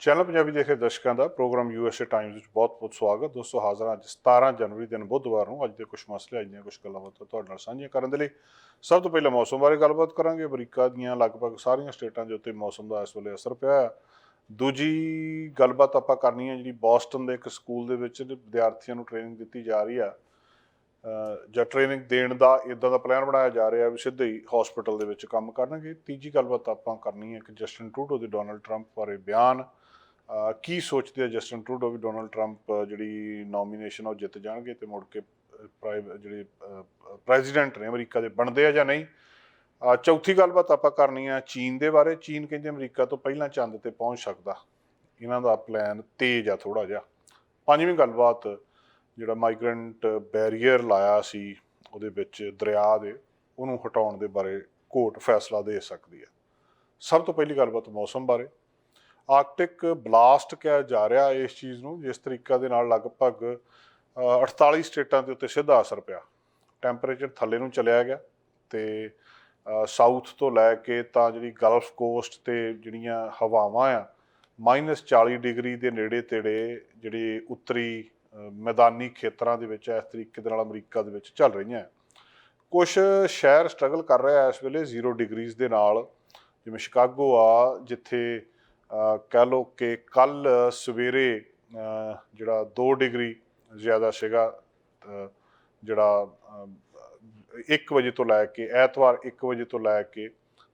Channel Punjabi ਦੇਖੇ ਦਰਸ਼ਕਾਂ ਦਾ programme USA Times ਵਿੱਚ ਬਹੁਤ-ਬਹੁਤ ਸਵਾਗਤ। ਦੋਸਤੋ, ਹਾਜ਼ਰ ਹਾਂ ਅੱਜ 17 ਜਨਵਰੀ ਦਿਨ ਬੁੱਧਵਾਰ ਨੂੰ। ਅੱਜ ਦੇ ਕੁਝ ਮਸਲੇ, ਅੱਜ ਦੀਆਂ ਕੁਝ ਗੱਲਾਂ ਬਾਤਾਂ ਤੁਹਾਡੇ ਨਾਲ ਸਾਂਝੀਆਂ ਕਰਨ ਦੇ ਲਈ ਸਭ ਤੋਂ ਪਹਿਲਾਂ ਮੌਸਮ ਬਾਰੇ ਗੱਲਬਾਤ ਕਰਾਂਗੇ। ਅਮਰੀਕਾ ਦੀਆਂ ਲਗਭਗ ਸਾਰੀਆਂ ਸਟੇਟਾਂ ਦੇ ਉੱਤੇ ਮੌਸਮ ਦਾ ਇਸ ਵੇਲੇ ਅਸਰ ਪਿਆ ਹੈ। ਦੂਜੀ ਗੱਲਬਾਤ ਆਪਾਂ ਕਰਨੀ ਹੈ ਜਿਹੜੀ ਬੋਸਟਨ ਦੇ ਇੱਕ ਸਕੂਲ ਦੇ ਵਿੱਚ ਵਿਦਿਆਰਥੀਆਂ ਨੂੰ ਟ੍ਰੇਨਿੰਗ ਦਿੱਤੀ ਜਾ ਰਹੀ ਆ ਜਾਂ ਟ੍ਰੇਨਿੰਗ ਦੇਣ ਦਾ ਇਦਾਂ ਦਾ ਪਲਾਨ ਬਣਾਇਆ ਜਾ ਰਿਹਾ ਵੀ ਸਿੱਧੇ ਹੀ ਹਸਪੀਟਲ ਦੇ ਵਿੱਚ ਕੰਮ ਕਰਨਗੇ। ਤੀਜੀ ਗੱਲਬਾਤ ਆਪਾਂ ਕਰਨੀ ਹੈ ਕਿ ਜਸਟਨ ਟਰੂਡੋ ਦੇ ਡੋਨਲਡ ਟਰੰਪ ਬਾਰੇ ਬਿਆਨ। ਕੀ ਸੋਚਦੇ ਆ ਜਸਟਨ ਟਰੂਡੋ ਵੀ ਡੋਨਲਡ ਟਰੰਪ ਜਿਹੜੀ ਨੋਮੀਨੇਸ਼ਨ ਉਹ ਜਿੱਤ ਜਾਣਗੇ ਤੇ ਮੁੜ ਕੇ ਪ੍ਰਾਈਮ ਜਿਹੜੇ ਪ੍ਰੈਜ਼ੀਡੈਂਟ ਨੇ ਅਮਰੀਕਾ ਦੇ ਬਣਦੇ ਆ ਜਾਂ ਨਹੀਂ? ਚੌਥੀ ਗੱਲਬਾਤ ਆਪਾਂ ਕਰਨੀ ਆ ਚੀਨ ਦੇ ਬਾਰੇ। ਚੀਨ ਕਹਿੰਦੇ ਅਮਰੀਕਾ ਤੋਂ ਪਹਿਲਾਂ ਚੰਦ ਤੇ ਪਹੁੰਚ ਸਕਦਾ। ਇਹਨਾਂ ਦਾ ਪਲਾਨ ਤੇਜ਼ ਆ ਥੋੜਾ ਜਿਹਾ। ਪੰਜਵੀਂ ਗੱਲਬਾਤ, ਜਿਹੜਾ ਮਾਈਗ੍ਰੈਂਟ ਬੈਰੀਅਰ ਲਾਇਆ ਸੀ ਉਹਦੇ ਵਿੱਚ ਦਰਿਆ ਦੇ, ਉਹਨੂੰ ਹਟਾਉਣ ਦੇ ਬਾਰੇ ਕੋਰਟ ਫੈਸਲਾ ਦੇ ਸਕਦੀ ਹੈ ਸਭ ਤੋਂ ਪਹਿਲੀ ਗੱਲਬਾਤ ਮੌਸਮ ਬਾਰੇ। ਆਰਕਟਿਕ ਬਲਾਸਟ ਕਿਹਾ ਜਾ ਰਿਹਾ ਇਸ ਚੀਜ਼ ਨੂੰ ਜਿਸ ਤਰੀਕਾ ਦੇ ਨਾਲ ਲਗਭਗ ਅ, 48 ਸਟੇਟਾਂ ਦੇ ਉੱਤੇ ਸਿੱਧਾ ਅਸਰ ਪਿਆ। ਟੈਂਪਰੇਚਰ ਥੱਲੇ ਨੂੰ ਚਲਿਆ ਗਿਆ ਤੇ ਸਾਊਥ ਤੋਂ ਲੈ ਕੇ ਤਾਂ ਜਿਹੜੀ ਗਲਫ ਕੋਸਟ ਤੇ ਜਿਹੜੀਆਂ ਹਵਾਵਾਂ ਆ -40 ਡਿਗਰੀ ਦੇ ਨੇੜੇ ਤੇੜੇ ਜਿਹੜੇ ਉੱਤਰੀ ਮੈਦਾਨੀ ਖੇਤਰਾਂ ਦੇ ਵਿੱਚ ਇਸ ਤਰੀਕੇ ਦੇ ਨਾਲ ਅਮਰੀਕਾ ਦੇ ਵਿੱਚ ਚੱਲ ਰਹੀਆਂ। ਕੁਝ ਸ਼ਹਿਰ ਸਟਰਗਲ ਕਰ ਰਿਹਾ ਇਸ ਵੇਲੇ 0 ਡਿਗਰੀਜ਼ ਦੇ ਨਾਲ ਜਿਵੇਂ ਸ਼ਿਕਾਗੋ ਆ ਜਿੱਥੇ ਕਹਿ ਲਓ ਕਿ ਕੱਲ ਸਵੇਰੇ ਜਿਹੜਾ 2 ਡਿਗਰੀ ਜ਼ਿਆਦਾ ਸੀਗਾ ਜਿਹੜਾ 1 ਵਜੇ ਤੋਂ ਲੈ ਕੇ, ਐਤਵਾਰ 1 ਵਜੇ ਤੋਂ ਲੈ ਕੇ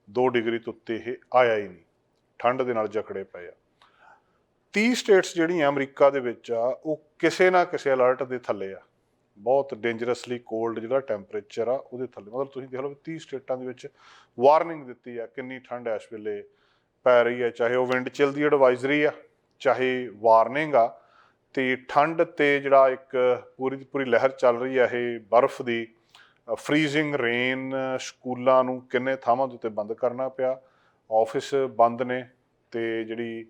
2 ਡਿਗਰੀ ਤੋਂ ਉੱਤੇ ਇਹ ਆਇਆ ਹੀ ਨਹੀਂ। ਠੰਡ ਦੇ ਨਾਲ ਜਕੜੇ ਪਏ ਆ। 30 ਸਟੇਟਸ ਜਿਹੜੀਆਂ ਅਮਰੀਕਾ ਦੇ ਵਿੱਚ ਆ, ਉਹ ਕਿਸੇ ਨਾ ਕਿਸੇ ਅਲਰਟ ਦੇ ਥੱਲੇ ਆ। ਬਹੁਤ ਡੇਂਜਰਸਲੀ ਕੋਲਡ ਜਿਹੜਾ ਟੈਂਪਰੇਚਰ ਆ, ਉਹਦੇ ਥੱਲੇ। ਮਤਲਬ ਤੁਸੀਂ ਦੇਖ ਲਓ ਵੀ 30 ਸਟੇਟਾਂ ਦੇ ਵਿੱਚ ਵਾਰਨਿੰਗ ਦਿੱਤੀ ਆ, ਕਿੰਨੀ ਠੰਡ ਇਸ ਵੇਲੇ। ਪੈ ਰਹੀ ਹੈ, ਚਾਹੇ ਉਹ ਵਿੰਡ ਚਿਲ ਦੀ ਐਡਵਾਈਜ਼ਰੀ ਆ, ਚਾਹੇ ਵਾਰਨਿੰਗ ਆ, ਤੇ ਠੰਡ ਤੇ ਜਿਹੜਾ ਇੱਕ ਪੂਰੀ ਦੀ ਪੂਰੀ ਲਹਿਰ ਚੱਲ ਰਹੀ ਹੈ, ਇਹ ਬਰਫ਼ ਦੀ ਫਰੀਜ਼ਿੰਗ ਰੇਨ ਸਕੂਲਾਂ ਨੂੰ ਕਿੰਨੇ ਥਾਵਾਂ ਦੇ ਉੱਤੇ ਬੰਦ ਕਰਨਾ ਪਿਆ ਆਫਿਸ ਬੰਦ ਨੇ, ਤੇ ਜਿਹੜੀ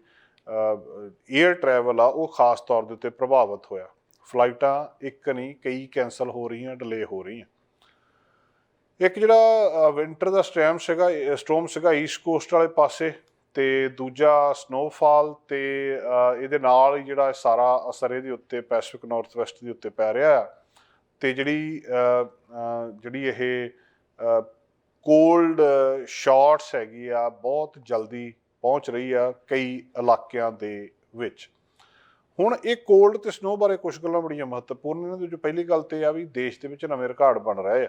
에ਅਰ ਟਰੈਵਲ ਆ, ਉਹ ਖਾਸ ਤੌਰ ਦੇ ਉੱਤੇ ਪ੍ਰਭਾਵਿਤ ਹੋਇਆ। ਫਲਾਈਟਾਂ ਇੱਕ ਨਹੀਂ, ਕਈ ਕੈਨਸਲ ਹੋ ਰਹੀਆਂ ਡਿਲੇ ਹੋ ਰਹੀਆਂ। ਇੱਕ ਜਿਹੜਾ ਵਿੰਟਰ ਦਾ ਸਟ੍ਰੈਮ ਸੀਗਾ ਸਟੋਰਮ ਸੀਗਾ ਈਸਟ ਕੋਸਟ ਵਾਲੇ ਪਾਸੇ ਤੇ ਦੂਜਾ ਸਨੋਫਾਲ ਤੇ ਇਹਦੇ ਨਾਲ ਹੀ ਜਿਹੜਾ ਸਾਰਾ ਅਸਰ ਇਹਦੇ ਉੱਤੇ ਪੈਸੀਫਿਕ ਨਾਰਥ ਵੈਸਟ ਦੇ ਉੱਤੇ ਪੈ ਰਿਹਾ ਆ। ਤੇ ਜਿਹੜੀ ਜਿਹੜੀ ਇਹ ਕੋਲਡ ਸ਼ਾਰਟਸ ਹੈਗੀ ਆ, ਬਹੁਤ ਜਲਦੀ ਪਹੁੰਚ ਰਹੀ ਆ ਕਈ ਇਲਾਕਿਆਂ ਦੇ ਵਿੱਚ। ਹੁਣ ਇਹ ਕੋਲਡ ਤੇ ਸਨੋ ਬਾਰੇ ਕੁਝ ਗੱਲਾਂ ਬੜੀਆਂ ਮਹੱਤਵਪੂਰਨ ਨੇ ਇਹਨਾਂ ਜੋ ਪਹਿਲੀ ਗੱਲ ਤੇ ਆ ਵੀ ਦੇਸ਼ ਦੇ ਵਿੱਚ ਨਵੇਂ ਰਿਕਾਰਡ ਬਣ ਰਹੇ ਆ।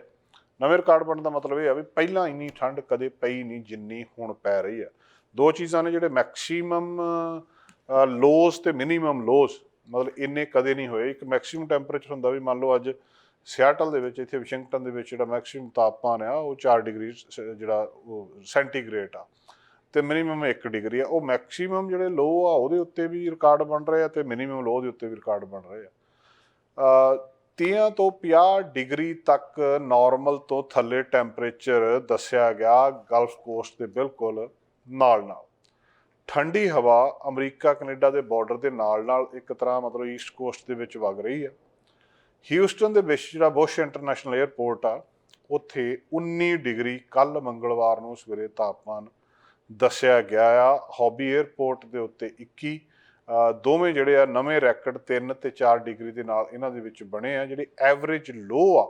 ਨਵੇਂ ਰਿਕਾਰਡ ਬਣਨ ਦਾ ਮਤਲਬ ਇਹ ਆ ਵੀ ਪਹਿਲਾਂ ਇੰਨੀ ਠੰਡ ਕਦੇ ਪਈ ਨਹੀਂ, ਜਿੰਨੀ ਹੁਣ ਪੈ ਰਹੀ ਆ। ਦੋ ਚੀਜ਼ਾਂ ਨੇ ਜਿਹੜੇ ਮੈਕਸਿਮਮ ਲੋਸ ਤੇ ਮਿਨੀਮਮ ਲੋਸ ਮਤਲਬ ਇੰਨੇ ਕਦੇ ਨਹੀਂ ਹੋਏ। ਇੱਕ ਮੈਕਸਿਮਮ ਟੈਂਪਰੇਚਰ ਹੁੰਦਾ ਵੀ ਮੰਨ ਲਓ ਅੱਜ ਸਿਆਟਲ ਦੇ ਵਿੱਚ, ਇੱਥੇ ਵਾਸ਼ਿੰਗਟਨ ਦੇ ਵਿੱਚ ਜਿਹੜਾ ਮੈਕਸਿਮਮ ਤਾਪਮਾਨ ਆ, ਉਹ 4 ਡਿਗਰੀ ਸ- ਜਿਹੜਾ ਉਹ ਸੈਂਟੀਗ੍ਰੇਡ ਆ। ਤੇ ਮਿਨੀਮਮ 1 ਡਿਗਰੀ ਆ। ਉਹ ਮੈਕਸਿਮਮ ਜਿਹੜੇ ਲੋ ਆ, ਉਹਦੇ ਉੱਤੇ ਵੀ ਰਿਕਾਰਡ ਬਣ ਰਹੇ ਆ ਤੇ ਮਿਨੀਮਮ ਲੋ ਦੇ ਉੱਤੇ ਵੀ ਰਿਕਾਰਡ ਬਣ ਰਹੇ ਆ। ਅ 30 ਤੋਂ 50 ਡਿਗਰੀ ਤੱਕ ਨਾਰਮਲ ਤੋਂ ਥੱਲੇ ਟੈਂਪਰੇਚਰ ਦੱਸਿਆ ਗਿਆ ਗਲਫ ਕੋਸਟ ਦੇ ਬਿਲਕੁਲ। ਨਾਲ ਨਾਲ। ਠੰਡੀ ਹਵਾ ਅਮਰੀਕਾ, ਕੈਨੇਡਾ ਦੇ ਬਾਰਡਰ ਦੇ ਨਾਲ ਨਾਲ ਇੱਕ ਤਰ੍ਹਾਂ ਮਤਲਬ ਈਸਟ ਕੋਸਟ ਦੇ ਵਿੱਚ ਵਗ ਰਹੀ ਆ ਹਿਊਸਟਨ ਦੇ ਵਿੱਚ ਜਿਹੜਾ ਬੁਸ਼ ਇੰਟਰਨੈਸ਼ਨਲ 에ਅਰਪੋਰਟ ਆ, ਉੱਥੇ 19 ਡਿਗਰੀ ਕੱਲ ਮੰਗਲਵਾਰ ਨੂੰ ਸਵੇਰੇ ਤਾਪਮਾਨ ਦੱਸਿਆ ਗਿਆ ਆ। ਹੌਬੀ 에ਅਰਪੋਰਟ ਦੇ ਉੱਤੇ 21 ਦੋਵੇਂ ਜਿਹੜੇ ਆ ਨਵੇਂ ਰੈਕਡ 3 ਤੇ 4 ਡਿਗਰੀ ਦੇ ਨਾਲ ਇਹਨਾਂ ਦੇ ਵਿੱਚ ਬਣੇ ਆ, ਜਿਹੜੇ ਐਵਰੇਜ ਲੋ ਆ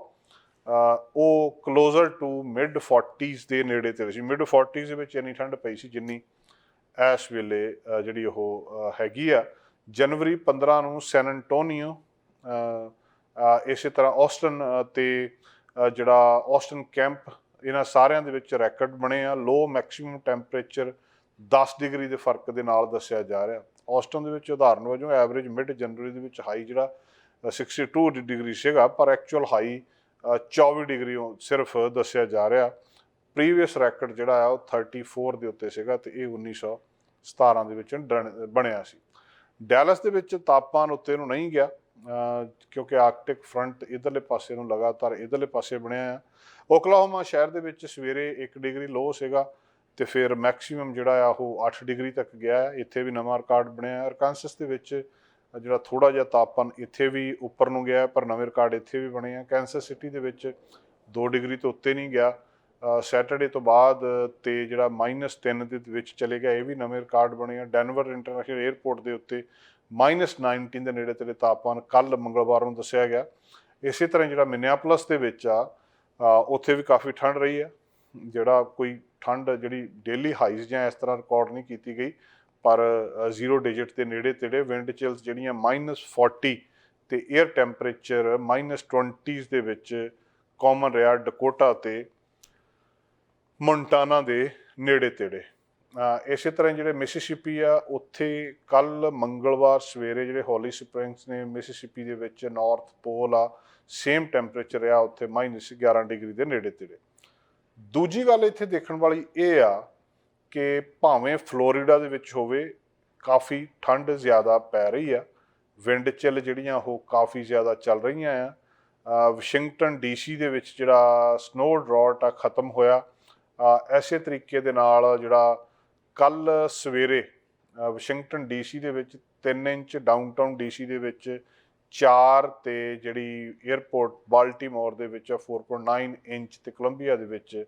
ਉਹ ਕਲੋਜ਼ਰ ਟੂ ਮਿਡ 40s ਦੇ ਨੇੜੇ ਤੇ ਸੀ। ਮਿਡ 40s ਦੇ ਵਿੱਚ ਇੰਨੀ ਠੰਡ ਪਈ ਸੀ ਜਿੰਨੀ ਇਸ ਵੇਲੇ ਜਿਹੜੀ ਉਹ ਹੈਗੀ ਆ। ਜਨਵਰੀ 15 ਨੂੰ ਸੈਨ ਐਂਟੋਨੀਓ ਇਸੇ ਤਰ੍ਹਾਂ ਆਸਟਨ ਅ, ਤੇ ਜਿਹੜਾ ਆਸਟਨ ਕੈਂਪ ਇਹਨਾਂ ਸਾਰਿਆਂ ਦੇ ਵਿੱਚ ਰੈਕਡ ਬਣੇ ਆ। ਲੋ ਮੈਕਸਿਮਮ ਟੈਂਪਰੇਚਰ 10 ਡਿਗਰੀ ਦੇ ਫ਼ਰਕ ਦੇ ਨਾਲ ਦੱਸਿਆ ਜਾ ਰਿਹਾ। ਆਸਟਨ ਦੇ ਵਿੱਚ ਉਦਾਹਰਨ ਵਜੋਂ ਐਵਰੇਜ ਮਿਡ ਜਨਵਰੀ ਦੇ ਵਿੱਚ ਹਾਈ ਜਿਹੜਾ ਅ, 62 ਡਿਗਰੀ ਸੀਗਾ ਪਰ ਐਕਚੁਅਲ ਹਾਈ 24 ਡਿਗਰੀ ਸਿਰਫ ਦੱਸਿਆ ਜਾ ਰਿਹਾ। ਪ੍ਰੀਵੀਅਸ ਰੈਕਡ ਜਿਹੜਾ ਆ ਉਹ 34 ਦੇ ਉੱਤੇ ਸੀਗਾ ਤੇ ਇਹ 1917 ਦੇ ਵਿੱਚ ਡਣ- ਬਣਿਆ ਸੀ। ਡੈਲਸ ਦੇ ਵਿੱਚ ਤਾਪਮਾਨ ਉੱਤੇ ਨੂੰ ਨਹੀਂ ਗਿਆ ਕਿਉਂਕਿ ਆਰਕਟਿਕ ਫਰੰਟ ਇਧਰਲੇ ਪਾਸੇ ਨੂੰ ਲਗਾਤਾਰ ਇਧਰਲੇ ਪਾਸੇ ਬਣਿਆ ਆ। ਓਕਲਾਹੋਮਾ ਸ਼ਹਿਰ ਦੇ ਵਿੱਚ ਸਵੇਰੇ 1 ਡਿਗਰੀ ਲੋ ਸੀਗਾ ਤੇ ਫਿਰ ਮੈਕਸਿਮਮ ਜਿਹੜਾ ਆ ਉਹ 8 ਡਿਗਰੀ ਤੱਕ ਗਿਆ। ਹੈ। ਇੱਥੇ ਵੀ ਨਵਾਂ ਰਿਕਾਰਡ ਬਣਿਆ। ਅਰਕਾਂਸਸ ਦੇ ਵਿੱਚ ਜਿਹੜਾ ਥੋੜਾ ਜਿਹਾ ਤਾਪਮਾਨ ਇੱਥੇ ਵੀ ਉੱਪਰ ਨੂੰ ਗਿਆ, ਪਰ ਨਵੇਂ ਰਿਕਾਰਡ ਇੱਥੇ ਵੀ ਬਣੇ ਆ। ਕੈਂਸਰ ਸਿਟੀ ਦੇ ਵਿੱਚ 2 ਡਿਗਰੀ ਤੋਂ ਉੱਤੇ ਨਹੀਂ ਗਿਆ। ਸੈਟਰਡੇ ਤੋਂ ਬਾਅਦ ਤੇ ਜਿਹੜਾ -3 ਦੇ ਵਿੱਚ ਚਲੇ ਗਿਆ, ਇਹ ਵੀ ਨਵੇਂ ਰਿਕਾਰਡ ਬਣੇ ਆ। ਡੈਨਵਰ ਇੰਟਰਨੈਸ਼ਨਲ 에ਅਰਪੋਰਟ ਦੇ ਉੱਤੇ -19 ਦੇ ਨੇੜੇ ਤੇੜੇ ਤਾਪਮਾਨ ਕੱਲ ਮੰਗਲਵਾਰ ਨੂੰ ਦੱਸਿਆ ਗਿਆ। ਇਸੇ ਤਰ੍ਹਾਂ ਜਿਹੜਾ ਮਿਨੀਆਪੋਲਿਸ ਦੇ ਵਿੱਚ ਆ ਉੱਥੇ ਵੀ ਕਾਫੀ ਠੰਡ ਰਹੀ ਆ। ਜਿਹੜਾ ਕੋਈ ਠੰਡ ਜਿਹੜੀ ਡੇਲੀ ਹਾਈਜ਼ ਜਾਂ ਇਸ ਤਰ੍ਹਾਂ ਰਿਕਾਰਡ ਨਹੀਂ ਕੀਤੀ ਗਈ। ਪਰ ਜ਼ੀਰੋ ਡਿਜਿਟ ਦੇ ਨੇੜੇ ਤੇੜੇ ਵਿੰਡ ਚਿਲਸ ਜਿਹੜੀਆਂ -40 ਤੇ 에ਅਰ ਟੈਂਪਰੇਚਰ -20s ਦੇ ਵਿੱਚ ਕਾਮਨ ਰਿਹਾ ਡਕੋਟਾ ਤੇ ਮੌਂਟਾਨਾ ਦੇ ਨੇੜੇ ਤੇੜੇ। ਇਸੇ ਤਰ੍ਹਾਂ ਜਿਹੜੇ ਮਿਸਿਸਿਪੀ ਆ, ਉੱਥੇ ਕੱਲ ਮੰਗਲਵਾਰ ਸਵੇਰੇ ਜਿਹੜੇ ਹੌਲੀ ਸਪ੍ਰਿੰਗਸ ਨੇ ਮਿਸਿਸਿਪੀ ਦੇ ਵਿੱਚ ਨਾਰਥ ਪੋਲ ਆ, ਸੇਮ ਟੈਂਪਰੇਚਰ ਰਿਹਾ ਉੱਥੇ -11 ਡਿਗਰੀ ਦੇ ਨੇੜੇ ਤੇੜੇ। ਦੂਜੀ ਗੱਲ ਇੱਥੇ ਦੇਖਣ ਵਾਲੀ ਇਹ ਆ ਕਿ ਭਾਵੇਂ ਫਲੋਰੀਡਾ ਦੇ ਵਿੱਚ ਹੋਵੇ, ਕਾਫੀ ਠੰਡ ਜ਼ਿਆਦਾ ਪੈ ਰਹੀ ਆ। ਵਿੰਡ ਚਿਲ ਜਿਹੜੀਆਂ ਉਹ ਕਾਫੀ ਜ਼ਿਆਦਾ ਚੱਲ ਰਹੀਆਂ ਆ। ਅਹ ਵਾਸ਼ਿੰਗਟਨ ਡੀਸੀ ਦੇ ਵਿੱਚ ਜਿਹੜਾ ਸਨੋ ਡਰਾਟ ਆ, ਖਤਮ ਹੋਇਆ। ਅਹ ਐਸੇ ਤਰੀਕੇ ਦੇ ਨਾਲ ਜਿਹੜਾ ਕੱਲ ਸਵੇਰੇ ਅਹ ਵਾਸ਼ਿੰਗਟਨ ਡੀਸੀ ਦੇ ਵਿੱਚ 3 ਇੰਚ, ਡਾਊਨਟਾਊਨ ਡੀਸੀ ਦੇ ਵਿੱਚ 4 ਤੇ ਜਿਹੜੀ 에ਅਰਪੋਰਟ ਬਾਲਟਿਮੋਰ ਦੇ ਵਿੱਚ 4.9 ਇੰਚ ਤੇ ਕੋਲੰਬੀਆ ਦੇ ਵਿੱਚ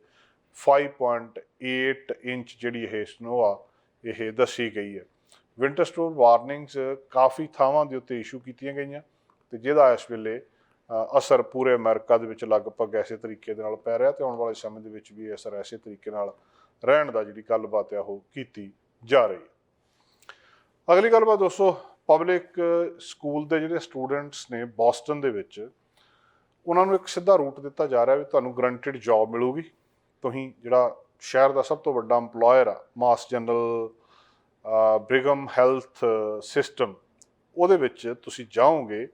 5.8 ਇੰਚ ਜਿਹੜੀ ਇਹ ਸਨੋ ਆ, ਇਹ ਦੱਸੀ ਗਈ ਹੈ। ਵਿੰਟਰ ਸਟੋਰ ਵਾਰਨਿੰਗਸ ਕਾਫੀ ਥਾਵਾਂ ਦੇ ਉੱਤੇ ਇਸ਼ੂ ਕੀਤੀਆਂ ਗਈਆਂ ਤੇ ਜਿਹਦਾ ਇਸ ਵੇਲੇ ਅਸਰ ਪੂਰੇ ਅਮਰੀਕਾ ਦੇ ਵਿੱਚ ਲਗਭਗ ਐਸੇ ਤਰੀਕੇ ਦੇ ਨਾਲ ਪੈ ਰਿਹਾ ਤੇ ਆਉਣ ਵਾਲੇ ਸਮੇਂ ਦੇ ਵਿੱਚ ਵੀ ਇਹ ਅਸਰ ਐਸੇ ਤਰੀਕੇ ਨਾਲ ਰਹਿਣ ਦਾ ਜਿਹੜੀ ਗੱਲਬਾਤ ਆ, ਉਹ ਕੀਤੀ ਜਾ ਰਹੀ ਹੈ। ਅਗਲੀ ਗੱਲਬਾਤ ਦੋਸਤੋ ਪਬਲਿਕ ਸਕੂਲ ਦੇ ਜਿਹੜੇ ਸਟੂਡੈਂਟਸ ਨੇ ਬੋਸਟਨ ਦੇ ਵਿੱਚ, ਉਹਨਾਂ ਨੂੰ ਇੱਕ ਸਿੱਧਾ ਰੂਟ ਦਿੱਤਾ ਜਾ ਰਿਹਾ ਵੀ ਤੁਹਾਨੂੰ ਗਰੰਟਡ ਜੌਬ ਮਿਲੂਗੀ। ਤੁਸੀਂ ਜਿਹੜਾ ਸ਼ਹਿਰ ਦਾ ਸਭ ਤੋਂ ਵੱਡਾ EMPLOYER ਆ, Mass General Brigham health system, ਉਹਦੇ ਵਿੱਚ ਤੁਸੀਂ ਜਾਓਗੇ,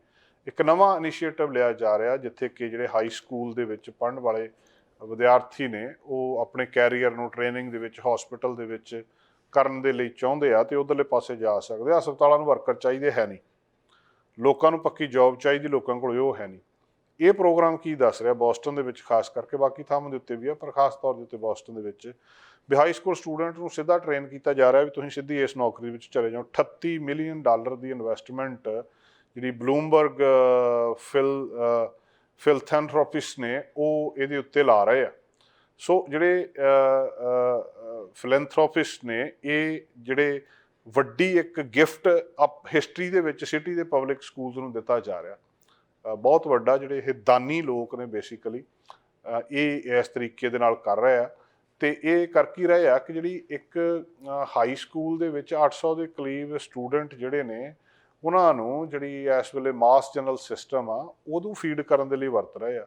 ਇੱਕ ਨਵਾਂ ਇਨੀਸ਼ੀਏਟਿਵ ਲਿਆ ਜਾ ਰਿਹਾ ਜਿੱਥੇ ਕਿ ਜਿਹੜੇ ਹਾਈ ਸਕੂਲ ਦੇ ਵਿੱਚ ਪੜ੍ਹਨ ਵਾਲੇ ਵਿਦਿਆਰਥੀ ਨੇ, ਉਹ ਆਪਣੇ ਕੈਰੀਅਰ ਨੂੰ ਟ੍ਰੇਨਿੰਗ ਦੇ ਵਿੱਚ ਹਸਪੀਟਲ ਦੇ ਵਿੱਚ ਕਰਨ ਦੇ ਲਈ ਚਾਹੁੰਦੇ ਆ ਤੇ ਉਧਰਲੇ ਪਾਸੇ ਜਾ ਸਕਦੇ ਆ। ਹਸਪਤਾਲਾਂ ਨੂੰ ਵਰਕਰ ਚਾਹੀਦੇ ਹੈ ਨਹੀਂ। ਲੋਕਾਂ ਨੂੰ ਪੱਕੀ ਜੌਬ ਚਾਹੀਦੀ, ਲੋਕਾਂ ਕੋਲ ਉਹ ਹੈ ਨਹੀਂ। ਇਹ ਪ੍ਰੋਗਰਾਮ ਕੀ ਦੱਸ ਰਿਹਾ ਬੋਸਟਨ ਦੇ ਵਿੱਚ, ਖਾਸ ਕਰਕੇ ਬਾਕੀ ਥਾਵਾਂ ਦੇ ਉੱਤੇ ਵੀ ਆ, ਪਰ ਖਾਸ ਤੌਰ ਦੇ ਉੱਤੇ ਬੋਸਟਨ ਦੇ ਵਿੱਚ। ਵੀ ਹਾਈ ਸਕੂਲ ਸਟੂਡੈਂਟ ਨੂੰ ਸਿੱਧਾ ਟ੍ਰੇਨ ਕੀਤਾ ਜਾ ਰਿਹਾ ਵੀ ਤੁਸੀਂ ਸਿੱਧੀ ਇਸ ਨੌਕਰੀ ਵਿੱਚ ਚਲੇ ਜਾਓ। 38 ਮਿਲੀਅਨ ਡਾਲਰ ਦੀ ਇਨਵੈਸਟਮੈਂਟ ਜਿਹੜੀ ਬਲੂਮਬਰਗ ਫਿਲ ਫਿਲਥੈਂਥਰੋਪਿਸਟ ਨੇ ਉਹ ਇਹਦੇ ਉੱਤੇ ਲਾ ਰਹੇ ਆ। ਸੋ ਜਿਹੜੇ ਫਿਲੈਂਥਰੋਪਿਸਟ ਨੇ ਇਹ ਜਿਹੜੇ ਵੱਡੀ ਇੱਕ ਗਿਫਟ ਅਪ ਹਿਸਟਰੀ ਦੇ ਵਿੱਚ ਸਿਟੀ ਦੇ ਪਬਲਿਕ ਸਕੂਲਸ ਨੂੰ ਦਿੱਤਾ ਜਾ ਰਿਹਾ। ਬਹੁਤ ਵੱਡਾ ਜਿਹੜੇ ਇਹ ਦਾਨੀ ਲੋਕ ਨੇ ਬੇਸਿਕਲੀ ਇਹ ਇਸ ਤਰੀਕੇ ਦੇ ਨਾਲ ਕਰ ਰਹੇ ਆ। ਤੇ ਇਹ ਕਰ ਕੀ ਰਹੇ ਆ ਕਿ ਜਿਹੜੀ ਇੱਕ ਹਾਈ ਸਕੂਲ ਦੇ ਵਿੱਚ 800 ਦੇ ਕਰੀਬ ਸਟੂਡੈਂਟ ਜਿਹੜੇ ਨੇ, ਉਹਨਾਂ ਨੂੰ ਜਿਹੜੀ ਇਸ ਵੇਲੇ ਮਾਸ ਜਨਰਲ ਸਿਸਟਮ ਆ, ਉਹਨੂੰ ਫੀਡ ਕਰਨ ਦੇ ਲਈ ਵਰਤ ਰਹੇ ਆ।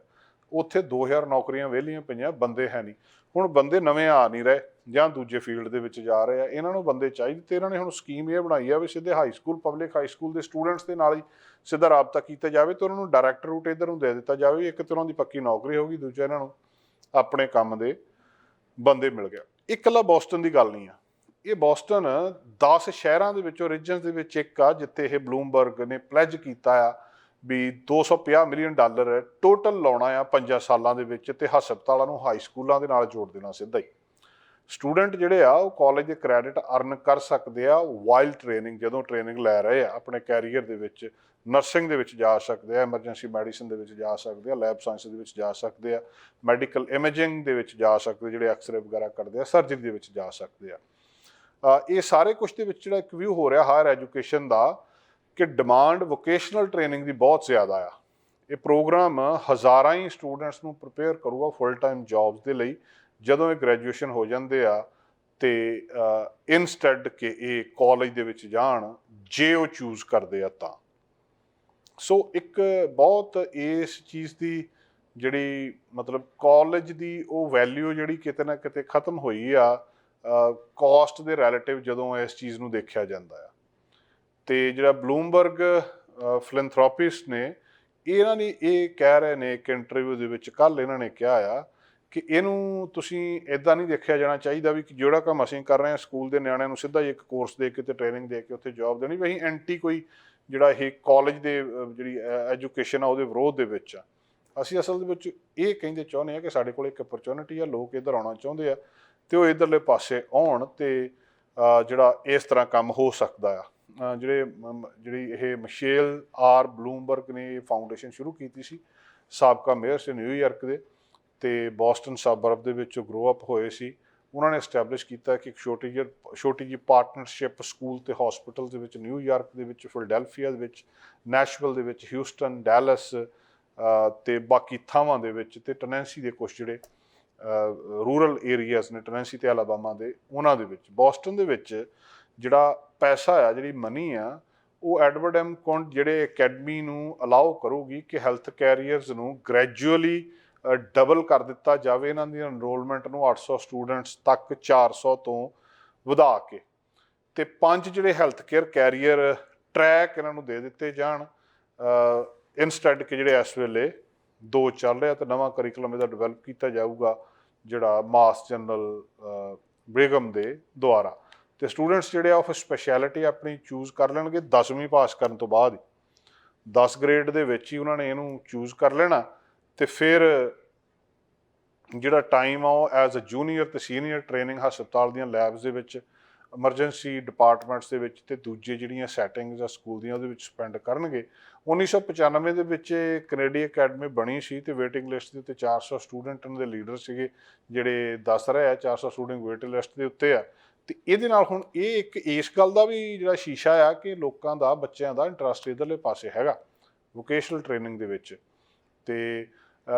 ਉੱਥੇ 2000 ਨੌਕਰੀਆਂ ਵਿਹਲੀਆਂ ਪਈਆਂ, ਬੰਦੇ ਹੈ ਨਹੀਂ। ਹੁਣ ਬੰਦੇ ਨਵੇਂ ਆ ਨਹੀਂ ਰਹੇ ਜਾਂ ਦੂਜੇ ਫੀਲਡ ਦੇ ਵਿੱਚ ਜਾ ਰਹੇ ਆ, ਇਹਨਾਂ ਨੂੰ ਬੰਦੇ ਚਾਹੀਦੇ ਤੇ ਇਹਨਾਂ ਨੇ ਹੁਣ ਸਕੀਮ ਇਹ ਬਣਾਈ ਆ ਵੀ ਸਿੱਧੇ high school public high school ਦੇ ਸਟੂਡੈਂਟਸ ਦੇ ਨਾਲ ਹੀ ਸਿੱਧਾ ਰਾਬਤਾ ਕੀਤਾ ਜਾਵੇ ਤੇ ਉਹਨਾਂ ਨੂੰ ਡਾਇਰੈਕਟ ਰੂਟ ਇਧਰ ਨੂੰ ਦੇ ਦਿੱਤਾ ਜਾਵੇ, ਇੱਕ ਤਰ੍ਹਾਂ ਦੀ ਪੱਕੀ ਨੌਕਰੀ ਹੋਗੀ ਦੂਜਾ ਇਹਨਾਂ ਨੂੰ ਆਪਣੇ ਕੰਮ ਦੇ ਬੰਦੇ ਮਿਲ ਗਿਆ। ਇਕੱਲਾ ਬੋਸਟਨ ਦੀ ਗੱਲ ਨਹੀਂ ਆ। ਇਹ ਬੋਸਟਨ 10 ਸ਼ਹਿਰਾਂ ਦੇ ਵਿੱਚੋਂ ਰੀਜਨਸ ਦੇ ਵਿੱਚ ਇੱਕ ਆ, ਜਿੱਥੇ ਇਹ ਬਲੂਮਬਰਗ ਨੇ ਪਲੇਜ ਕੀਤਾ ਆ ਵੀ 250 ਮਿਲੀਅਨ ਡਾਲਰ ਟੋਟਲ ਲਾਉਣਾ ਆ 5 ਸਾਲਾਂ ਦੇ ਵਿੱਚ ਤੇ ਹਸਪਤਾਲਾਂ ਨੂੰ, ਹਾਈ ਸਕੂਲਾਂ ਦੇ ਨਾਲ ਜੋੜ ਦੇਣਾ ਸਿੱਧਾ ਹੀ। ਸਟੂਡੈਂਟ ਜਿਹੜੇ ਆ, ਉਹ ਕਾਲਜ ਦੇ ਕ੍ਰੈਡਿਟ ਅਰਨ ਕਰ ਸਕਦੇ ਆ ਵਾਈਲ ਟ੍ਰੇਨਿੰਗ, ਜਦੋਂ ਟ੍ਰੇਨਿੰਗ ਲੈ ਰਹੇ ਆ, ਆਪਣੇ ਕੈਰੀਅਰ ਦੇ ਵਿੱਚ ਨਰਸਿੰਗ ਦੇ ਵਿੱਚ ਜਾ ਸਕਦੇ ਆ, ਐਮਰਜੈਂਸੀ ਮੈਡੀਸਿਨ ਦੇ ਵਿੱਚ ਜਾ ਸਕਦੇ ਆ, ਲੈਬ ਸਾਇੰਸ ਦੇ ਵਿੱਚ ਜਾ ਸਕਦੇ ਆ, ਮੈਡੀਕਲ ਇਮੇਜਿੰਗ ਦੇ ਵਿੱਚ ਜਾ ਸਕਦੇ ਜਿਹੜੇ ਐਕਸਰੇ ਵਗੈਰਾ ਕਰਦੇ ਆ, ਸਰਜਰੀ ਦੇ ਵਿੱਚ ਜਾ ਸਕਦੇ ਆ। ਇਹ ਸਾਰੇ ਕੁਝ ਦੇ ਵਿੱਚ ਜਿਹੜਾ ਇੱਕ ਵਿਊ ਹੋ ਰਿਹਾ ਹਾਇਰ ਐਜੂਕੇਸ਼ਨ ਦਾ ਕਿ ਡਿਮਾਂਡ ਵੋਕੇਸ਼ਨਲ ਟ੍ਰੇਨਿੰਗ ਦੀ ਬਹੁਤ ਜ਼ਿਆਦਾ ਆ। ਇਹ ਪ੍ਰੋਗਰਾਮ ਹਜ਼ਾਰਾਂ ਹੀ ਸਟੂਡੈਂਟਸ ਨੂੰ ਪ੍ਰਪੇਅਰ ਕਰੂਗਾ ਫੁੱਲ ਟਾਈਮ ਜੌਬਸ ਦੇ ਲਈ, ਜਦੋਂ ਇਹ ਗ੍ਰੈਜੂਏਸ਼ਨ ਹੋ ਜਾਂਦੇ ਆ ਤੇ ਇਨਸਟੈਡ ਕਿ ਇਹ ਕਾਲਜ ਦੇ ਵਿੱਚ ਜਾਣ, ਜੇ ਉਹ ਚੂਜ਼ ਕਰਦੇ ਆ ਤਾਂ। ਸੋ ਇੱਕ ਬਹੁਤ ਇਸ ਚੀਜ਼ ਦੀ ਜਿਹੜੀ ਮਤਲਬ ਕਾਲਜ ਦੀ ਉਹ ਵੈਲਿਊ ਜਿਹੜੀ ਕਿਤੇ ਨਾ ਕਿਤੇ ਖਤਮ ਹੋਈ ਆ ਕਾਸਟ ਦੇ ਰਿਲੇਟਿਵ ਜਦੋਂ ਇਸ ਚੀਜ਼ ਨੂੰ ਦੇਖਿਆ ਜਾਂਦਾ ਆ। ਤੇ ਜਿਹੜਾ ਬਲੂਮਬਰਗ ਫਿਲੈਂਥਰੋਪਿਸਟ ਨੇ ਇਹਨਾਂ ਨੇ ਇਹ ਕਹਿ ਰਹੇ ਨੇ ਇੱਕ ਇੰਟਰਵਿਊ ਦੇ ਵਿੱਚ ਕੱਲ ਇਹਨਾਂ ਨੇ ਕਿਹਾ ਆ ਕਿ ਇਹਨੂੰ ਤੁਸੀਂ ਇਦਾਂ ਨਹੀਂ ਦੇਖਿਆ ਜਾਣਾ ਚਾਹੀਦਾ ਵੀ ਜਿਹੜਾ ਕੰਮ ਅਸੀਂ ਕਰ ਰਹੇ ਹਾਂ ਸਕੂਲ ਦੇ ਨਿਆਣਿਆਂ ਨੂੰ ਸਿੱਧਾ ਹੀ ਇੱਕ ਕੋਰਸ ਦੇ ਕੇ ਤੇ ਟ੍ਰੇਨਿੰਗ ਦੇ ਕੇ ਉੱਥੇ ਜੌਬ ਦੇਣੀ, ਵੀ ਅਸੀਂ ਐਂਟੀ ਕੋਈ ਜਿਹੜਾ ਇਹ ਕਾਲਜ ਦੇ ਜਿਹੜੀ ਐਜੂਕੇਸ਼ਨ ਆ ਉਹਦੇ ਵਿਰੋਧ ਦੇ ਵਿੱਚ ਆ। ਅਸੀਂ ਅਸਲ ਦੇ ਵਿੱਚ ਇਹ ਕਹਿੰਦੇ ਚਾਹੁੰਦੇ ਆ ਕਿ ਸਾਡੇ ਕੋਲ ਇੱਕ ਅਪਰਚੂਨਿਟੀ ਆ, ਲੋਕ ਇੱਧਰ ਆਉਣਾ ਚਾਹੁੰਦੇ ਆ ਤੇ ਉਹ ਇਧਰਲੇ ਪਾਸੇ ਆਉਣ ਤੇ ਜਿਹੜਾ ਇਸ ਤਰ੍ਹਾਂ ਕੰਮ ਹੋ ਸਕਦਾ ਆ। ਜਿਹੜੇ ਜਿਹੜੀ ਇਹ ਮਿਸ਼ੇਲ ਆਰ ਬਲੂਮਬਰਗ ਨੇ ਇਹ ਫਾਊਂਡੇਸ਼ਨ ਸ਼ੁਰੂ ਕੀਤੀ ਸੀ ਸਾਬਕਾ ਮੇਅਰ ਸੀ ਨਿਊਯਾਰਕ ਦੇ ਤੇ ਬੋਸਟਨ ਸਬਰਬ ਦੇ ਵਿੱਚ ਗਰੋ ਅਪ ਹੋਏ ਸੀ। ਉਹਨਾਂ ਨੇ ਐਸਟੈਬਲਿਸ਼ ਕੀਤਾ ਕਿ ਇੱਕ ਛੋਟੀ ਜਿਹੀ ਛੋਟੀ ਜਿਹੀ ਪਾਰਟਨਰਸ਼ਿਪ ਸਕੂਲ ਤੇ ਹਸਪੀਟਲ ਦੇ ਵਿੱਚ ਨਿਊਯਾਰਕ ਦੇ ਵਿੱਚ ਫਿਲਡੈਲਫੀਆ ਦੇ ਵਿੱਚ ਨੈਸ਼ਵਿਲ ਦੇ ਵਿੱਚ ਹਿਊਸਟਨ ਡੈਲਸ ਅ, ਤੇ ਬਾਕੀ ਥਾਵਾਂ ਦੇ ਵਿੱਚ ਤੇ ਟਨੈਂਸੀ ਦੇ ਕੁਝ ਜਿਹੜੇ ਰੂਰਲ ਏਰੀਆਜ਼ ਨੇ ਟਨੈਂਸੀ ਤੇ ਅਲਾਬਾਮਾ ਦੇ ਉਹਨਾਂ ਦੇ ਵਿੱਚ। ਬੋਸਟਨ ਦੇ ਵਿੱਚ ਜਿਹੜਾ ਪੈਸਾ ਆ, ਜਿਹੜੀ ਮਨੀ ਆ, ਉਹ ਐਡਵਰਡ ਐਮ ਕੌਂਟ ਜਿਹੜੇ ਅਕੈਡਮੀ ਨੂੰ ਅਲਾਉ ਕਰੂਗੀ ਕਿ ਹੈਲਥ ਕੈਰੀਅਰਸ ਨੂੰ ਗ੍ਰੈਜੂਅਲੀ ਡਬਲ ਕਰ ਦਿੱਤਾ ਜਾਵੇ ਇਹਨਾਂ ਦੀ ਐਨਰੋਲਮੈਂਟ ਨੂੰ 800 ਸਟੂਡੈਂਟਸ ਤੱਕ 400 ਤੋਂ ਵਧਾ ਕੇ। ਤੇ ਪੰਜ ਜਿਹੜੇ ਹੈਲਥ ਕੇਅਰ ਕੈਰੀਅਰ ਟਰੈਕ ਇਹਨਾਂ ਨੂੰ ਦੇ ਦਿੱਤੇ ਜਾਣ ਇਨਸਟੈਡ ਕਿ ਜਿਹੜੇ ਇਸ ਵੇਲੇ ਦੋ ਚੱਲ ਰਿਹਾ ਤੇ ਨਵਾਂ ਕਰਿਕੂਲਮ ਇਹਦਾ ਡਿਵੈਲਪ ਕੀਤਾ ਜਾਊਗਾ ਜਿਹੜਾ ਮਾਸ ਜਨਰਲ ਬ੍ਰਿਗਮ ਦੇ ਦੁਆਰਾ। ਤੇ ਸਟੂਡੈਂਟਸ ਜਿਹੜੇ ਆ ਉਹ ਸਪੈਸ਼ਲਿਟੀ ਆਪਣੀ ਚੂਜ਼ ਕਰ ਲੈਣਗੇ 10ਵੀਂ ਪਾਸ ਕਰਨ ਤੋਂ ਬਾਅਦ ਹੀ। 10 ਗ੍ਰੇਡ ਦੇ ਵਿੱਚ ਹੀ ਉਹਨਾਂ ਨੇ ਇਹਨੂੰ ਚੂਜ਼ ਕਰ ਲੈਣਾ ਤੇ ਫਿਰ ਜਿਹੜਾ ਟਾਈਮ ਆ ਉਹ ਐਜ਼ ਅ ਜੂਨੀਅਰ ਤੇ ਸੀਨੀਅਰ ਟ੍ਰੇਨਿੰਗ ਹਸਪਤਾਲ ਦੀਆਂ ਲੈਬਸ ਦੇ ਵਿੱਚ ਐਮਰਜੈਂਸੀ ਡਿਪਾਰਟਮੈਂਟਸ ਦੇ ਵਿੱਚ ਤੇ ਦੂਜੇ ਜਿਹੜੀਆਂ ਸੈਟਿੰਗਸ ਆ ਸਕੂਲ ਦੀਆਂ ਉਹਦੇ ਵਿੱਚ ਸਪੈਂਡ ਕਰਨਗੇ। 1995 ਦੇ ਵਿੱਚ ਇਹ ਕੈਨੇਡੀ ਅਕੈਡਮੀ ਬਣੀ ਸੀ ਤੇ ਵੇਟਿੰਗ ਲਿਸਟ ਦੇ ਉੱਤੇ 400 ਸਟੂਡੈਂਟ ਇਹਨਾਂ ਦੇ ਲੀਡਰ ਸੀਗੇ, ਜਿਹੜੇ ਦੱਸ ਰਹੇ ਆ 400 ਸਟੂਡੈਂਟ ਵੇਟਿੰਗ ਲਿਸਟ ਦੇ ਉੱਤੇ ਆ। ਤੇ ਇਹਦੇ ਨਾਲ ਹੁਣ ਇਹ ਇੱਕ ਇਸ ਗੱਲ ਦਾ ਵੀ ਜਿਹੜਾ ਸ਼ੀਸ਼ਾ ਆ ਕਿ ਲੋਕਾਂ ਦਾ, ਬੱਚਿਆਂ ਦਾ ਇੰਟਰਸਟ ਇਧਰਲੇ ਪਾਸੇ ਹੈਗਾ ਵੋਕੇਸ਼ਨਲ ਟ੍ਰੇਨਿੰਗ ਦੇ ਵਿੱਚ। ਤੇ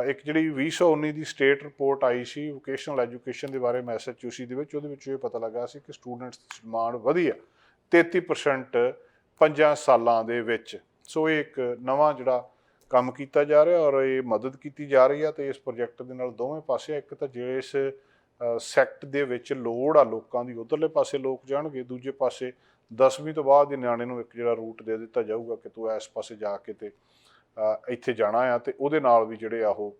ਇੱਕ ਜਿਹੜੀ 2019 ਦੀ ਸਟੇਟ ਰਿਪੋਰਟ ਆਈ ਸੀ ਵੋਕੇਸ਼ਨਲ ਐਜੂਕੇਸ਼ਨ ਦੇ ਬਾਰੇ ਮੈਸੇਚਿਊਸੀ ਦੇ ਵਿੱਚ, ਉਹਦੇ ਵਿੱਚ ਇਹ ਪਤਾ ਲੱਗਾ ਸੀ ਕਿ ਸਟੂਡੈਂਟਸ ਦੀ ਡਿਮਾਂਡ ਵਧੀ ਆ 33% ਪੰਜਾਂ ਸਾਲਾਂ ਦੇ ਵਿੱਚ। ਸੋ ਇਹ ਇੱਕ ਨਵਾਂ ਜਿਹੜਾ ਕੰਮ ਕੀਤਾ ਜਾ ਰਿਹਾ ਔਰ ਇਹ ਮਦਦ ਕੀਤੀ ਜਾ ਰਹੀ ਆ ਤੇ ਇਸ ਪ੍ਰੋਜੈਕਟ ਦੇ ਨਾਲ ਦੋਵੇਂ ਪਾਸੇ ਇੱਕ ਤਾਂ ਜਿਸ ਸੈਕਟ ਦੇ ਵਿੱਚ ਲੋੜ ਆ ਲੋਕਾਂ ਦੀ, ਉਧਰਲੇ ਪਾਸੇ ਲੋਕ ਜਾਣਗੇ, ਦੂਜੇ ਪਾਸੇ 10ਵੀਂ ਤੋਂ ਬਾਅਦ ਦੇ ਨਿਆਣੇ ਨੂੰ ਇੱਕ ਜਿਹੜਾ ਰੂਟ ਦੇ ਦਿੱਤਾ ਜਾਊਗਾ ਕਿ ਤੂੰ ਇਸ ਪਾਸੇ ਜਾ ਕੇ ਤੇ ਇੱਥੇ ਜਾਣਾ ਆ ਤੇ ਉਹਦੇ ਨਾਲ ਵੀ ਜਿਹੜੇ ਆ ਉਹ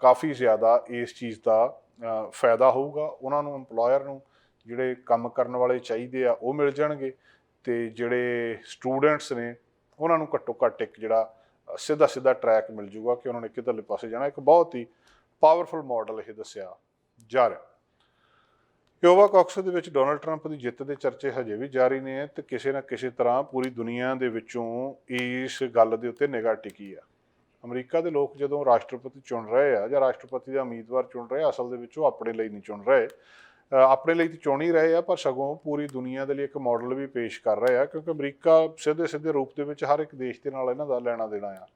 ਕਾਫੀ ਜ਼ਿਆਦਾ ਇਸ ਚੀਜ਼ ਦਾ ਫਾਇਦਾ ਹੋਊਗਾ। ਉਹਨਾਂ ਨੂੰ, EMPLOYER ਨੂੰ ਜਿਹੜੇ ਕੰਮ ਕਰਨ ਵਾਲੇ ਚਾਹੀਦੇ ਆ ਉਹ ਮਿਲ ਜਾਣਗੇ ਤੇ ਜਿਹੜੇ ਸਟੂਡੈਂਟਸ ਨੇ ਉਹਨਾਂ ਨੂੰ ਘੱਟੋ ਘੱਟ ਇੱਕ ਜਿਹੜਾ ਸਿੱਧਾ ਸਿੱਧਾ ਟਰੈਕ ਮਿਲ ਜੂਗਾ ਕਿ ਉਹਨਾਂ ਨੇ ਕਿੱਧਰਲੇ ਪਾਸੇ ਜਾਣਾ। ਇੱਕ ਬਹੁਤ ਹੀ ਪਾਵਰਫੁਲ ਮਾਡਲ ਇਹ ਦੱਸਿਆ। ਜਾ ਰਿਹਾ। ਯੋਵਾ ਕਾਕਸ ਦੇ ਵਿੱਚ ਡੋਨਲਡ ਟਰੰਪ ਦੀ ਜਿੱਤ ਦੇ ਚਰਚੇ ਹਜੇ ਵੀ ਜਾਰੀ ਨੇ ਤੇ ਕਿਸੇ ਨਾ ਕਿਸੇ ਤਰ੍ਹਾਂ ਪੂਰੀ ਦੁਨੀਆ ਦੇ ਵਿੱਚੋਂ ਇਸ ਗੱਲ ਦੇ ਉੱਤੇ ਨਿਗਾਹ ਟਿਕੀ ਆ। ਅਮਰੀਕਾ ਦੇ ਲੋਕ ਜਦੋਂ ਰਾਸ਼ਟਰਪਤੀ ਚੁਣ ਰਹੇ ਆ ਜਾਂ ਰਾਸ਼ਟਰਪਤੀ ਦਾ ਉਮੀਦਵਾਰ ਚੁਣ ਰਹੇ ਆ, ਅਸਲ ਦੇ ਵਿੱਚ ਉਹ ਆਪਣੇ ਲਈ ਨਹੀਂ ਚੁਣ ਰਹੇ। ਆਪਣੇ ਲਈ ਤਾਂ ਚੁਣ ਹੀ ਰਹੇ ਆ, ਪਰ ਸਗੋਂ ਪੂਰੀ ਦੁਨੀਆ ਦੇ ਲਈ ਇੱਕ ਮਾਡਲ ਵੀ ਪੇਸ਼ ਕਰ ਰਹੇ ਆ, ਕਿਉਂਕਿ ਅਮਰੀਕਾ ਸਿੱਧੇ ਸਿੱਧੇ ਰੂਪ ਦੇ ਵਿੱਚ ਹਰ ਇੱਕ ਦੇਸ਼ ਦੇ ਨਾਲ ਇਹਨਾਂ ਦਾ ਲੈਣਾ ਦੇਣਾ ਆ।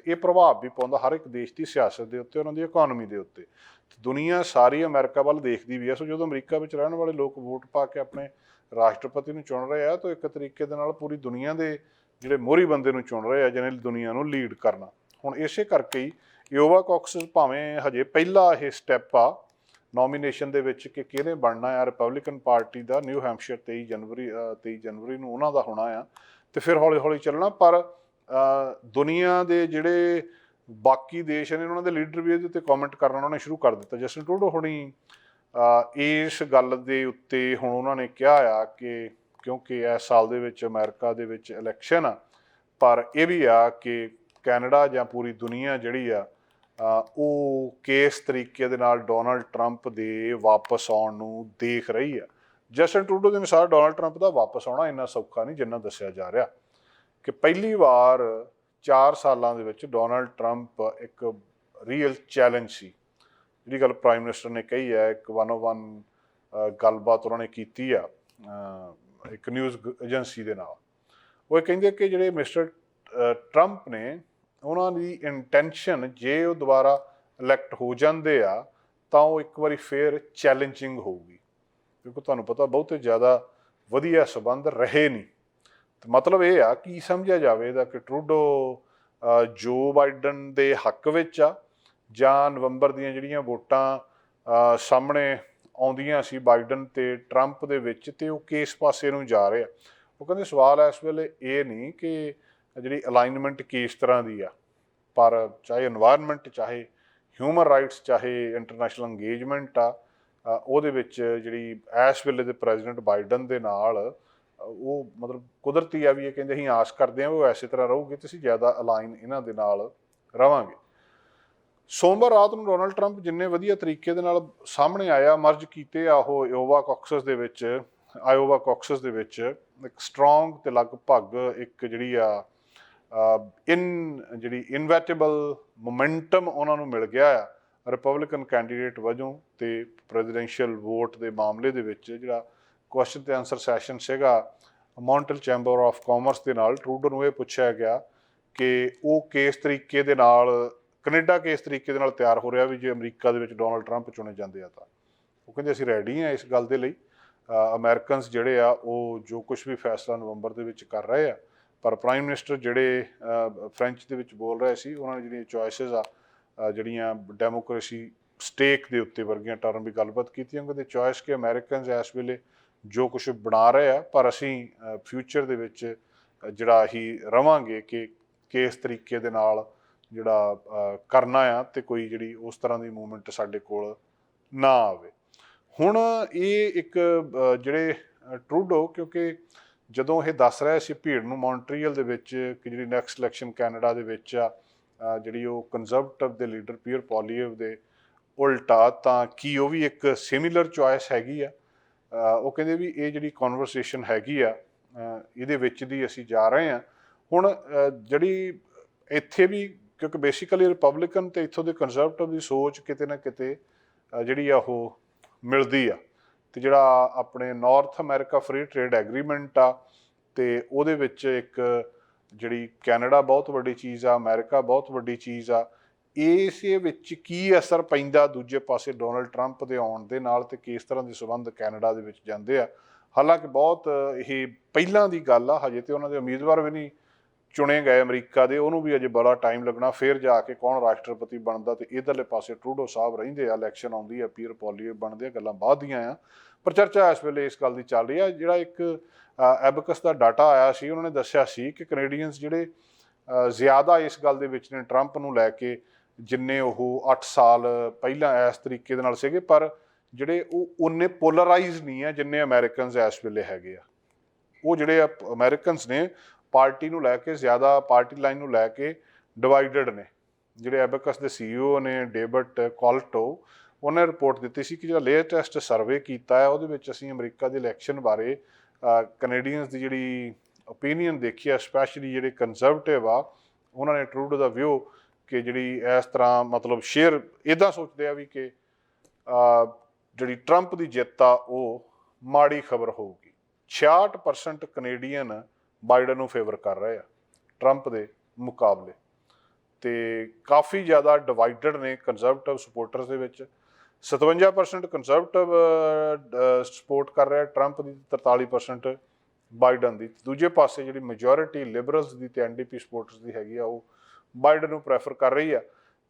ਤੇ ਇਹ ਪ੍ਰਭਾਵ ਵੀ ਪਾਉਂਦਾ ਹਰ ਇੱਕ ਦੇਸ਼ ਦੀ ਸਿਆਸਤ ਦੇ ਉੱਤੇ ਉਹਨਾਂ ਦੀ ਇਕਨੋਮੀ ਦੇ ਉੱਤੇ। ਦੁਨੀਆ ਸਾਰੀ ਅਮਰੀਕਾ ਵੱਲ ਦੇਖਦੀ ਵੀ ਹੈ। ਸੋ ਜਦੋਂ ਅਮਰੀਕਾ ਵਿੱਚ ਰਹਿਣ ਵਾਲੇ ਲੋਕ ਵੋਟ ਪਾ ਕੇ ਆਪਣੇ ਰਾਸ਼ਟਰਪਤੀ ਨੂੰ ਚੁਣ ਰਹੇ ਆ ਤਾਂ ਇੱਕ ਤਰੀਕੇ ਦੇ ਨਾਲ ਪੂਰੀ ਦੁਨੀਆ ਦੇ ਜਿਹੜੇ ਮੋਹਰੀ ਬੰਦੇ ਨੂੰ ਚੁਣ ਰਹੇ ਆ ਜਿਹਨੇ ਦੁਨੀਆ ਨੂੰ ਲੀਡ ਕਰਨਾ। ਹੁਣ ਇਸੇ ਕਰਕੇ ਹੀ ਯੋਵਾ ਕਾਕਸ ਭਾਵੇਂ ਹਜੇ ਪਹਿਲਾ ਇਹ ਸਟੈਪ ਆ ਨੋਮੀਨੇਸ਼ਨ ਦੇ ਵਿੱਚ ਕਿ ਕਿਹਨੇ ਬਣਨਾ ਆ ਰਿਪਬਲਿਕਨ ਪਾਰਟੀ ਦਾ ਨਿਊ ਹੈਂਪਸ਼ਾਇਰ 23 ਜਨਵਰੀ ਅ, 23 ਜਨਵਰੀ ਨੂੰ ਉਹਨਾਂ ਦਾ ਹੋਣਾ ਆ। ਤੇ ਫਿਰ ਹੌਲੀ ਹੌਲੀ ਚੱਲਣਾ ਪਰ ਦੁਨੀਆ ਦੇ ਜਿਹੜੇ ਬਾਕੀ ਦੇਸ਼ ਨੇ ਉਹਨਾਂ ਦੇ ਲੀਡਰ ਵੀ ਇਹਦੇ ਉੱਤੇ ਕਮੈਂਟ ਕਰਨਾ ਉਹਨਾਂ ਨੇ ਸ਼ੁਰੂ ਕਰ ਦਿੱਤਾ। ਜਸਟਿਨ ਟਰੂਡੋ ਹੁਣੀ ਇਸ ਗੱਲ ਦੇ ਉੱਤੇ ਹੁਣ ਉਹਨਾਂ ਨੇ ਕਿਹਾ ਆ ਕਿ ਕਿਉਂਕਿ ਇਸ ਸਾਲ ਦੇ ਵਿੱਚ ਅਮਰੀਕਾ ਦੇ ਵਿੱਚ ਇਲੈਕਸ਼ਨ ਆ, ਪਰ ਇਹ ਵੀ ਆ ਕਿ ਕੈਨੇਡਾ ਜਾਂ ਪੂਰੀ ਦੁਨੀਆ ਜਿਹੜੀ ਆ ਉਹ ਕਿਸ ਤਰੀਕੇ ਦੇ ਨਾਲ ਡੋਨਲਡ ਟਰੰਪ ਦੇ ਵਾਪਸ ਆਉਣ ਨੂੰ ਦੇਖ ਰਹੀ ਆ। ਜਸਟਨ ਟਰੂਡੋ ਦੇ ਅਨੁਸਾਰ ਡੋਨਲਡ ਟਰੰਪ ਦਾ ਵਾਪਸ ਆਉਣਾ ਇੰਨਾ ਸੌਖਾ ਨਹੀਂ ਜਿੰਨਾ ਦੱਸਿਆ ਜਾ ਰਿਹਾ। ਕਿ ਪਹਿਲੀ ਵਾਰ 4 ਸਾਲਾਂ ਦੇ ਵਿੱਚ ਡੋਨਲਡ ਟਰੰਪ ਇੱਕ ਰੀਅਲ ਚੈਲੰਜ ਸੀ। ਜਿਹੜੀ ਗੱਲ ਪ੍ਰਾਈਮ ਮਿਨਿਸਟਰ ਨੇ ਕਹੀ ਹੈ, ਇੱਕ ਵਨ ਵਨ ਗੱਲਬਾਤ ਉਹਨਾਂ ਨੇ ਕੀਤੀ ਆ ਇੱਕ ਨਿਊਜ਼ ਏਜੰਸੀ ਦੇ ਨਾਲ। ਉਹ ਇਹ ਕਹਿੰਦੇ ਕਿ ਜਿਹੜੇ ਮਿਸਟਰ ਟਰੰਪ ਨੇ, ਉਹਨਾਂ ਦੀ ਇੰਟੈਂਸ਼ਨ ਜੇ ਉਹ ਦੁਬਾਰਾ ਇਲੈਕਟ ਹੋ ਜਾਂਦੇ ਆ, ਤਾਂ ਉਹ ਇੱਕ ਵਾਰੀ ਫੇਰ ਚੈਲੰਜਿੰਗ ਹੋਊਗੀ। ਕਿਉਂਕਿ ਤੁਹਾਨੂੰ ਪਤਾ ਬਹੁਤੇ ਜ਼ਿਆਦਾ ਵਧੀਆ ਸਬੰਧ ਰਹੇ ਨਹੀਂ। ਤੇ ਮਤਲਬ ਇਹ ਆ ਕੀ ਸਮਝਿਆ ਜਾਵੇ ਦਾ ਕਿ ਟਰੂਡੋ ਜੋ ਬਾਈਡਨ ਦੇ ਹੱਕ ਵਿੱਚ ਆ, ਜਾਂ ਨਵੰਬਰ ਦੀਆਂ ਜਿਹੜੀਆਂ ਵੋਟਾਂ ਸਾਹਮਣੇ ਆਉਂਦੀਆਂ ਸੀ ਬਾਈਡਨ ਤੇ ਟਰੰਪ ਦੇ ਵਿੱਚ ਤੇ ਉਹ ਕਿਸ ਪਾਸੇ ਨੂੰ ਜਾ ਰਿਹਾ ਉਹ ਕਹਿੰਦੇ ਸਵਾਲ ਇਸ ਵੇਲੇ ਇਹ ਨਹੀਂ ਕਿ ਜਿਹੜੀ ਅਲਾਈਨਮੈਂਟ ਕਿਸ ਤਰ੍ਹਾਂ ਦੀ ਆ, ਪਰ ਚਾਹੇ এনवायरमेंट ਚਾਹੇ ਹਿਊਮਨ ਰਾਈਟਸ ਚਾਹੇ ਇੰਟਰਨੈਸ਼ਨਲ ਇੰਗੇਜਮੈਂਟ ਆ ਉਹਦੇ ਵਿੱਚ ਜਿਹੜੀ ਇਸ ਵੇਲੇ ਦੇ ਪ੍ਰੈਜ਼ੀਡੈਂਟ ਬਾਈਡਨ ਦੇ ਨਾਲ ਉਹ ਮਤਲਬ ਕੁਦਰਤੀ ਆ ਵੀ ਇਹ ਕਹਿੰਦੇ ਅਸੀਂ ਆਸ ਕਰਦੇ ਹਾਂ ਵੀ ਉਹ ਐਸੇ ਤਰ੍ਹਾਂ ਰਹੂਗੇ ਤੇ ਅਸੀਂ ਜ਼ਿਆਦਾ ਅਲਾਈਨ ਇਹਨਾਂ ਦੇ ਨਾਲ ਰਵਾਂਗੇ। ਸੋਮਵਾਰ ਰਾਤ ਨੂੰ ਡੋਨਲਡ ਟਰੰਪ ਜਿੰਨੇ ਵਧੀਆ ਤਰੀਕੇ ਦੇ ਨਾਲ ਸਾਹਮਣੇ ਆਇਆ, ਮਰਜ ਕੀਤੇ ਆ ਉਹ ਆਇਓਵਾ ਕਾਕਸਸ ਦੇ ਵਿੱਚ ਆਇਓਵਾ ਕਾਕਸਸ ਦੇ ਵਿੱਚ, ਇੱਕ ਸਟਰੋਂਗ ਤੇ ਲਗਭਗ ਇੱਕ ਜਿਹੜੀ ਆ ਇਨ ਜਿਹੜੀ ਇਨਵੈਟੇਬਲ ਮੋਮੈਂਟਮ ਉਹਨਾਂ ਨੂੰ ਮਿਲ ਗਿਆ ਆ ਰਿਪਬਲਿਕਨ ਕੈਂਡੀਡੇਟ ਵਜੋਂ ਤੇ ਪ੍ਰੈਜ਼ੀਡੈਂਸ਼ੀਅਲ ਵੋਟ ਦੇ ਮਾਮਲੇ ਦੇ ਵਿੱਚ ਜਿਹੜਾ ਕੁਐਸਚਨ ਤੇ ਆਨਸਰ ਸੈਸ਼ਨ ਸੀਗਾ ਮੌਂਟਲ ਚੈਂਬਰ ਆਫ ਕਾਮਰਸ ਦੇ ਨਾਲ। ਟਰੂਡੋ ਨੂੰ ਇਹ ਪੁੱਛਿਆ ਗਿਆ ਕਿ ਉਹ ਕਿਸ ਤਰੀਕੇ ਦੇ ਨਾਲ ਕੈਨੇਡਾ ਕਿਸ ਤਰੀਕੇ ਦੇ ਨਾਲ ਤਿਆਰ ਹੋ ਰਿਹਾ ਵੀ ਜੇ ਅਮਰੀਕਾ ਦੇ ਵਿੱਚ ਡੋਨਲਡ ਟਰੰਪ ਚੁਣੇ ਜਾਂਦੇ ਆ ਤਾਂ। ਉਹ ਕਹਿੰਦੇ ਅਸੀਂ ਰੈਡੀ ਹਾਂ ਇਸ ਗੱਲ ਦੇ ਲਈ। ਅਮਰੀਕਨਸ ਜਿਹੜੇ ਆ, ਉਹ ਜੋ ਕੁਝ ਵੀ ਫੈਸਲਾ ਨਵੰਬਰ ਦੇ ਵਿੱਚ ਕਰ ਰਹੇ ਆ, ਪਰ ਪ੍ਰਾਈਮ ਮਿਨਿਸਟਰ ਜਿਹੜੇ ਫ੍ਰੈਂਚ ਦੇ ਵਿੱਚ ਬੋਲ ਰਹੇ ਸੀ, ਉਹਨਾਂ ਨੇ ਜਿਹੜੀਆਂ ਚੋਇਸਸ ਆ ਜਿਹੜੀਆਂ ਡੈਮੋਕ੍ਰੇਸੀ ਸਟੇਕ ਦੇ ਉੱਤੇ ਵਰਗੀਆਂ ਟਰਮ ਵੀ ਗੱਲਬਾਤ ਕੀਤੀਆਂ ਕਹਿੰਦੇ ਚੋਇਸ ਕਿ ਅਮਰੀਕਨਸ ਇਸ ਵੇਲੇ ਜੋ ਕੁਝ ਬਣਾ ਰਹੇ ਆ, ਪਰ ਅਸੀਂ ਫਿਊਚਰ ਦੇ ਵਿੱਚ ਜਿਹੜਾ ਹੀ ਰਵਾਂਗੇ ਕਿ ਕਿਸ ਤਰੀਕੇ ਦੇ ਨਾਲ ਜਿਹੜਾ ਕਰਨਾ ਆ ਤੇ ਕੋਈ ਜਿਹੜੀ ਉਸ ਤਰ੍ਹਾਂ ਦੀ ਮੂਵਮੈਂਟ ਸਾਡੇ ਕੋਲ ਨਾ ਆਵੇ। ਹੁਣ ਇਹ ਇੱਕ ਜਿਹੜੇ ਟਰੂਡੋ ਕਿਉਂਕਿ ਜਦੋਂ ਇਹ ਦੱਸ ਰਿਹਾ ਸੀ ਭੀੜ ਨੂੰ ਮੌਂਟਰੀਅਲ ਦੇ ਵਿੱਚ ਕਿ ਜਿਹੜੀ ਨੈਕਸਟ ਇਲੈਕਸ਼ਨ ਕੈਨੇਡਾ ਦੇ ਵਿੱਚ ਆ ਜਿਹੜੀ ਉਹ ਕੰਜ਼ਰਵੇਟਿਵ ਦੇ ਲੀਡਰ ਪੀਅਰ ਪੋਲੀਏਵ ਦੇ ਉਲਟਾ, ਤਾਂ ਕੀ ਉਹ ਵੀ ਇੱਕ ਸਿਮਿਲਰ ਚੁਆਇਸ ਹੈਗੀ ਆ? ਉਹ ਕਹਿੰਦੇ ਵੀ ਇਹ ਜਿਹੜੀ ਕਨਵਰਸੇਸ਼ਨ ਹੈਗੀ ਆ ਇਹਦੇ ਵਿੱਚ ਦੀ ਅਸੀਂ ਜਾ ਰਹੇ ਹਾਂ। ਹੁਣ ਜਿਹੜੀ ਇੱਥੇ ਵੀ ਕਿਉਂਕਿ ਬੇਸਿਕਲੀ ਰਿਪਬਲਿਕਨ ਤੇ ਇੱਥੋਂ ਦੇ ਕੰਜ਼ਰਵੇਟਿਵ ਦੀ ਸੋਚ ਕਿਤੇ ਨਾ ਕਿਤੇ ਜਿਹੜੀ ਆ ਉਹ ਮਿਲਦੀ ਆ। ਤੇ ਜਿਹੜਾ ਆਪਣੇ North America free trade agreement ਆ, ਤੇ ਉਹਦੇ ਵਿੱਚ ਇੱਕ ਜਿਹੜੀ ਕੈਨੇਡਾ ਬਹੁਤ ਵੱਡੀ ਚੀਜ਼ ਆ ਅਮਰੀਕਾ ਬਹੁਤ ਵੱਡੀ ਚੀਜ਼ ਆ ਇਸੇ ਵਿੱਚ ਕੀ ਅਸਰ ਪੈਂਦਾ ਦੂਜੇ ਪਾਸੇ ਡੋਨਲਡ ਟਰੰਪ ਦੇ ਆਉਣ ਦੇ ਨਾਲ ਤੇ ਕਿਸ ਤਰ੍ਹਾਂ ਦੇ ਸਬੰਧ ਕੈਨੇਡਾ ਦੇ ਵਿੱਚ ਜਾਂਦੇ ਆ? ਹਾਲਾਂਕਿ ਬਹੁਤ ਇਹ ਪਹਿਲਾਂ ਦੀ ਗੱਲ ਆ, ਹਜੇ ਤੇ ਉਹਨਾਂ ਦੇ ਉਮੀਦਵਾਰ ਵੀ ਨਹੀਂ ਚੁਣੇ ਗਏ ਅਮਰੀਕਾ ਦੇ, ਉਹਨੂੰ ਵੀ ਅਜੇ ਬੜਾ ਟਾਈਮ ਲੱਗਣਾ, ਫਿਰ ਜਾ ਕੇ ਕੌਣ ਰਾਸ਼ਟਰਪਤੀ ਬਣਦਾ ਤੇ ਇਧਰਲੇ ਪਾਸੇ ਟਰੂਡੋ ਸਾਹਿਬ ਰਹਿੰਦੇ ਆ, ਇਲੈਕਸ਼ਨ ਆਉਂਦੀ ਆ ਪੀਰ ਪੋਲੀਓ ਬਣਦੇ ਆ, ਗੱਲਾਂ ਬਾਅਦ ਦੀਆਂ ਆ। ਪਰ ਚਰਚਾ ਇਸ ਵੇਲੇ ਇਸ ਗੱਲ ਦੀ ਚੱਲ ਰਹੀ ਆ, ਜਿਹੜਾ ਇੱਕ ਐਬਕਸ ਦਾ ਡਾਟਾ ਆਇਆ ਸੀ, ਉਹਨਾਂ ਨੇ ਦੱਸਿਆ ਸੀ ਕਿ ਕੈਨੇਡੀਅਨਸ ਜਿਹੜੇ ਜ਼ਿਆਦਾ ਇਸ ਗੱਲ ਦੇ ਵਿੱਚ ਨੇ, ਟਰੰਪ ਨੂੰ ਲੈ ਕੇ ਜਿੰਨੇ ਉਹ 8 ਸਾਲ ਪਹਿਲਾਂ ਇਸ ਤਰੀਕੇ ਦੇ ਨਾਲ ਸੀਗੇ, ਪਰ ਜਿਹੜੇ ਉਹ ਉਹਨੇ ਪੋਲਰਾਈਜ਼ ਨਹੀਂ ਆ ਜਿੰਨੇ ਅਮਰੀਕਨਸ ਇਸ ਵੇਲੇ ਹੈਗੇ ਆ। ਉਹ ਜਿਹੜੇ ਅਮਰੀਕਨਸ ਨੇ ਪਾਰਟੀ ਨੂੰ ਲੈ ਕੇ, ਜ਼ਿਆਦਾ ਪਾਰਟੀ ਲਾਈਨ ਨੂੰ ਲੈ ਕੇ ਡਿਵਾਈਡਡ ਨੇ। ਜਿਹੜੇ ਐਬਕਸ ਦੇ ਸੀਈਓ ਨੇ ਡੇਵਿਡ ਕੋਲਟੋ ਉਹਨੇ ਰਿਪੋਰਟ ਦਿੱਤੀ ਸੀ ਕਿ ਜਿਹੜਾ ਲੇਟੈਸਟ ਸਰਵੇ ਕੀਤਾ ਹੈ, ਉਹਦੇ ਵਿੱਚ ਅਸੀਂ ਅਮਰੀਕਾ ਦੇ ਇਲੈਕਸ਼ਨ ਬਾਰੇ ਕੈਨੇਡੀਅਨਸ ਦੀ ਜਿਹੜੀ ਓਪੀਨੀਅਨ ਦੇਖੀ ਹੈ ਸਪੈਸ਼ਲੀ ਜਿਹੜੇ ਕੰਜ਼ਰਵੇਟਿਵ ਆ, ਉਹਨਾਂ ਨੇ ਟਰੂਡੋ ਦਾ ਵਿਊ ਕਿ ਜਿਹੜੀ ਇਸ ਤਰ੍ਹਾਂ ਮਤਲਬ ਸ਼ੇਅਰ ਇਦਾਂ ਸੋਚਦੇ ਆ ਵੀ ਕਿ ਜਿਹੜੀ ਟਰੰਪ ਦੀ ਜਿੱਤ ਆ, ਉਹ ਮਾੜੀ ਖਬਰ ਹੋਊਗੀ। 66% ਕੈਨੇਡੀਅਨ ਬਾਈਡਨ ਨੂੰ ਫੇਵਰ ਕਰ ਰਹੇ ਆ, ਟਰੰਪ ਦੇ ਮੁਕਾਬਲੇ। ਤੇ ਕਾਫੀ ਜ਼ਿਆਦਾ ਡਿਵਾਈਡਡ ਨੇ ਕੰਜ਼ਰਵੇਟਿਵ ਸਪੋਰਟਰਸ ਦੇ ਵਿੱਚ। 57% ਕੰਜ਼ਰਵੇਟਿਵ ਸਪੋਰਟ ਕਰ ਰਿਹਾ ਟਰੰਪ ਦੀ 43% ਬਾਈਡਨ ਦੀ। ਦੂਜੇ ਪਾਸੇ ਜਿਹੜੀ ਮੈਜੋਰਿਟੀ ਲਿਬਰਲਸ ਦੀ ਤੇ ਐਨਡੀਪੀ ਸਪੋਰਟਰਸ ਦੀ ਹੈਗੀ ਆ, ਉਹ ਬਾਈਡਨ ਨੂੰ ਪ੍ਰੈਫਰ ਕਰ ਰਹੀ ਆ।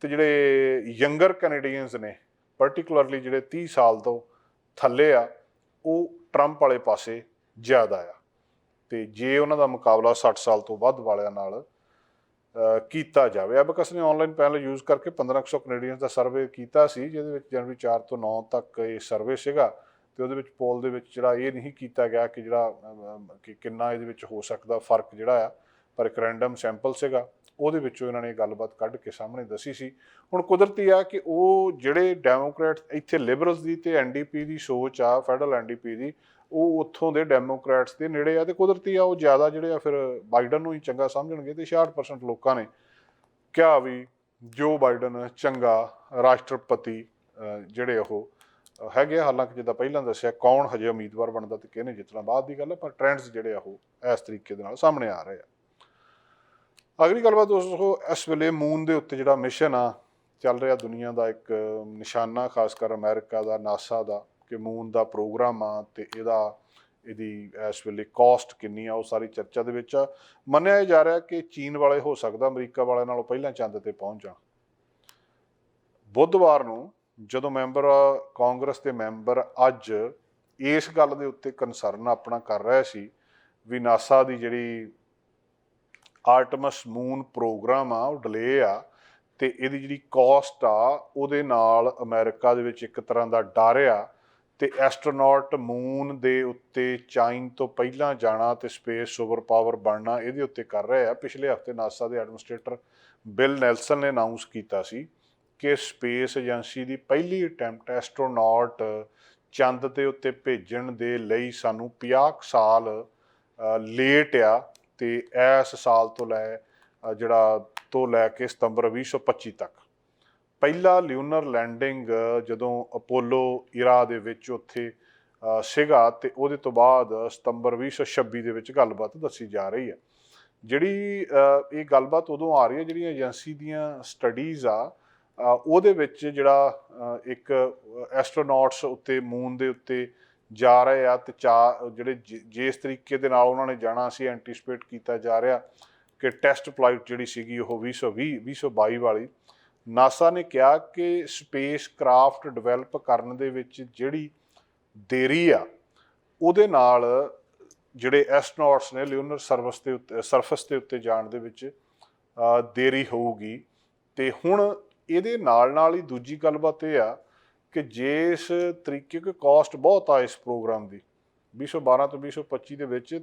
ਤੇ ਜਿਹੜੇ ਯੰਗਰ ਕੈਨੇਡੀਅਨਸ ਨੇ ਪਾਰਟਿਕੂਲਰਲੀ ਜਿਹੜੇ 30 ਸਾਲ ਤੋਂ ਥੱਲੇ ਆ, ਉਹ ਟਰੰਪ ਵਾਲੇ ਪਾਸੇ ਜ਼ਿਆਦਾ ਆ। ਤੇ ਜੇ ਉਹਨਾਂ ਦਾ ਮੁਕਾਬਲਾ 60 ਸਾਲ ਤੋਂ ਵੱਧ ਵਾਲਿਆਂ ਨਾਲ ਕੀਤਾ ਜਾਵੇ। ਐਬਕਸ ਨੇ ਆਨਲਾਈਨ ਪੈਨਲ ਯੂਜ਼ ਕਰਕੇ 1500 ਕੈਨੇਡੀਅਨਸ ਦਾ ਸਰਵੇ ਕੀਤਾ ਸੀ, ਜਿਹਦੇ ਵਿੱਚ ਜਨਵਰੀ 4 ਤੋਂ 9 ਤੱਕ ਇਹ ਸਰਵੇ ਸੀਗਾ। ਤੇ ਉਹਦੇ ਵਿੱਚ ਪੋਲ ਦੇ ਵਿੱਚ ਜਿਹੜਾ ਇਹ ਨਹੀਂ ਕੀਤਾ ਗਿਆ ਕਿ ਜਿਹੜਾ ਕਿ ਕਿੰਨਾ ਇਹਦੇ ਵਿੱਚ ਹੋ ਸਕਦਾ ਫ਼ਰਕ ਜਿਹੜਾ ਆ। ਪਰ ਇੱਕ ਰੈਂਡਮ ਸੈਂਪਲ ਸੀਗਾ ਉਹਦੇ ਵਿੱਚੋਂ ਇਹਨਾਂ ਨੇ ਗੱਲਬਾਤ ਕੱਢ ਕੇ ਸਾਹਮਣੇ ਦੱਸੀ ਸੀ ਹੁਣ ਕੁਦਰਤੀ ਆ ਕਿ ਉਹ ਜਿਹੜੇ ਡੈਮੋਕ੍ਰੈਟ ਇੱਥੇ ਲਿਬਰਲਸ ਦੀ ਤੇ ਐਨਡੀਪੀ ਦੀ ਸੋਚ ਆ ਫੈਡਰਲ ਐਨਡੀਪੀ ਦੀ ਉਹ ਉੱਥੋਂ ਦੇ ਡੈਮੋਕ੍ਰੈਟਸ ਦੇ ਨੇੜੇ ਆ ਤੇ ਕੁਦਰਤੀ ਆ ਉਹ ਜ਼ਿਆਦਾ ਜਿਹੜੇ ਆ ਫਿਰ ਬਾਈਡਨ ਨੂੰ ਹੀ ਚੰਗਾ ਸਮਝਣਗੇ ਤੇ 66% ਲੋਕਾਂ ਨੇ ਕਿਹਾ ਵੀ ਜੋ ਬਾਈਡਨ ਚੰਗਾ ਰਾਸ਼ਟਰਪਤੀ ਅਹ, ਜਿਹੜੇ ਉਹ ਹੈਗੇ ਆ। ਹਾਲਾਂਕਿ ਜਿੱਦਾਂ ਪਹਿਲਾਂ ਦੱਸਿਆ ਕੌਣ ਹਜੇ ਉਮੀਦਵਾਰ ਬਣਦਾ ਤੇ ਕਿਹਨੇ ਜਿੱਤਣਾ ਬਾਅਦ ਦੀ ਗੱਲ ਹੈ ਪਰ ਟ੍ਰੈਂਡਸ ਜਿਹੜੇ ਆ ਉਹ ਇਸ ਤਰੀਕੇ ਦੇ ਨਾਲ ਸਾਹਮਣੇ ਆ ਰਹੇ ਆ ਅਗਲੀ ਗੱਲਬਾਤ ਦੋਸਤੋ, ਇਸ ਵੇਲੇ ਮੂਨ ਦੇ ਉੱਤੇ ਜਿਹੜਾ ਮਿਸ਼ਨ ਆ, ਚੱਲ ਰਿਹਾ ਦੁਨੀਆ ਦਾ ਇੱਕ ਨਿਸ਼ਾਨਾ, ਖਾਸ ਕਰ ਅਮਰੀਕਾ ਦਾ ਨਾਸਾ ਦਾ, ਕਿ ਮੂਨ ਦਾ ਪ੍ਰੋਗਰਾਮ ਆ ਤੇ ਇਹਦਾ, ਇਹਦੀ ਇਸ ਵੇਲੇ ਕਾਸਟ ਕਿੰਨੀ ਆ, ਉਹ ਸਾਰੀ ਚਰਚਾ ਦੇ ਵਿੱਚ ਆ। ਮੰਨਿਆ ਜਾ ਰਿਹਾ ਕਿ ਚੀਨ ਵਾਲੇ, ਹੋ ਸਕਦਾ ਅਮਰੀਕਾ ਵਾਲਿਆਂ ਨਾਲੋਂ ਪਹਿਲਾਂ ਚੰਦ ਤੇ ਪਹੁੰਚ ਜਾਣ। ਬੁੱਧਵਾਰ ਨੂੰ ਜਦੋਂ ਮੈਂਬਰ ਕਾਂਗਰਸ ਦੇ ਮੈਂਬਰ ਅੱਜ ਇਸ ਗੱਲ ਦੇ ਉੱਤੇ ਕਨਸਰਨ ਆਪਣਾ ਕਰ ਰਹੇ ਸੀ ਵੀ ਨਾਸਾ ਦੀ ਜਿਹੜੀ ਆਰਟਮਸ ਮੂਨ ਪ੍ਰੋਗਰਾਮ ਆ, ਉਹ ਡਿਲੇ ਆ ਤੇ ਇਹਦੀ ਜਿਹੜੀ ਕਾਸਟ ਆ, ਉਹਦੇ ਨਾਲ ਅਮਰੀਕਾ ਦੇ ਵਿੱਚ ਇੱਕ ਤਰ੍ਹਾਂ ਦਾ ਡਰ ਆ ਤੇ ਐਸਟਰੋਨੌਟ ਮੂਨ ਦੇ ਉੱਤੇ ਚਾਈਨ ਤੋਂ ਪਹਿਲਾਂ ਜਾਣਾ ਤੇ ਸਪੇਸ ਸੁਪਰ ਪਾਵਰ ਬਣਨਾ ਇਹਦੇ ਉੱਤੇ ਕਰ ਰਹੇ ਆ। ਪਿਛਲੇ ਹਫ਼ਤੇ ਨਾਸਾ ਦੇ ਐਡਮਿਨਿਸਟ੍ਰੇਟਰ ਬਿਲ ਨੈਲਸਨ ਨੇ ਅਨਾਉਂਸ ਕੀਤਾ ਸੀ ਕਿ ਸਪੇਸ ਏਜੰਸੀ ਦੀ ਪਹਿਲੀ ਅਟੈਂਪਟ ਐਸਟਰੋਨੌਟ ਚੰਦ ਦੇ ਉੱਤੇ ਭੇਜਣ ਦੇ ਲਈ ਸਾਨੂੰ 50 ਕੁ ਸਾਲ ਲੇਟ ਆ। ਤੇ ਇਸ ਸਾਲ ਤੋਂ ਲੈ ਜਿਹੜਾ ਤੋਂ ਲੈ ਕੇ ਸਤੰਬਰ 2025 ਤੱਕ। ਪਹਿਲਾ ਲਿਊਨਰ ਲੈਂਡਿੰਗ ਜਦੋਂ ਅਪੋਲੋ ਇਰਾ ਦੇ ਵਿੱਚ ਉੱਥੇ ਸੀਗਾ ਤੇ ਉਹਦੇ ਤੋਂ ਬਾਅਦ ਸਤੰਬਰ 2026 ਦੇ ਵਿੱਚ ਗੱਲਬਾਤ ਦੱਸੀ ਜਾ ਰਹੀ ਹੈ। ਜਿਹੜੀ ਇਹ ਗੱਲਬਾਤ ਉਦੋਂ ਆ ਰਹੀ ਹੈ ਜਿਹੜੀਆਂ ਏਜੰਸੀ ਦੀਆਂ ਸਟੱਡੀਜ਼ ਆ ਉਹਦੇ ਵਿੱਚ ਜਿਹੜਾ ਇੱਕ ਐਸਟਰੋਨੌਟਸ ਉੱਤੇ ਮੂਨ ਦੇ ਉੱਤੇ ਜਾ ਰਹੇ ਆ ਤੇ ਚਾ ਜਿਹੜੇ ਜਿ- ਜਿਸ ਤਰੀਕੇ ਦੇ ਨਾਲ ਉਹਨਾਂ ਨੇ ਜਾਣਾ ਸੀ ਐਂਟੀਸਪੇਟ ਕੀਤਾ ਜਾ ਰਿਹਾ ਕਿ ਟੈਸਟ ਫਲਾਈਟ ਜਿਹੜੀ ਸੀਗੀ ਉਹ 2020 2022 ਵਾਲੀ। ਨਾਸਾ ਨੇ ਕਿਹਾ ਕਿ ਸਪੇਸ ਕਰਾਫਟ ਡਿਵੈਲਪ ਕਰਨ ਦੇ ਵਿੱਚ ਜਿਹੜੀ ਦੇਰੀ ਆ, ਉਹਦੇ ਨਾਲ ਜਿਹੜੇ ਐਸਟਰੋਨੌਟਸ ਨੇ ਲਿਓਨਰ ਸਰਵਿਸ ਦੇ ਉੱਤੇ ਸਰਫੇਸ ਦੇ ਉੱਤੇ ਜਾਣ ਦੇ ਵਿੱਚ ਦੇਰੀ ਹੋਊਗੀ। ਤੇ ਹੁਣ ਇਹਦੇ ਨਾਲ ਨਾਲ ਹੀ ਦੂਜੀ ਗੱਲਬਾਤ ਇਹ ਆ ਕਿ ਜਿਸ ਤਰੀਕੇ ਕਿ ਕਾਸਟ ਬਹੁਤ ਆ ਇਸ ਪ੍ਰੋਗਰਾਮ ਦੀ 2012 ਤੋਂ 2025 ਦੇ ਵਿੱਚ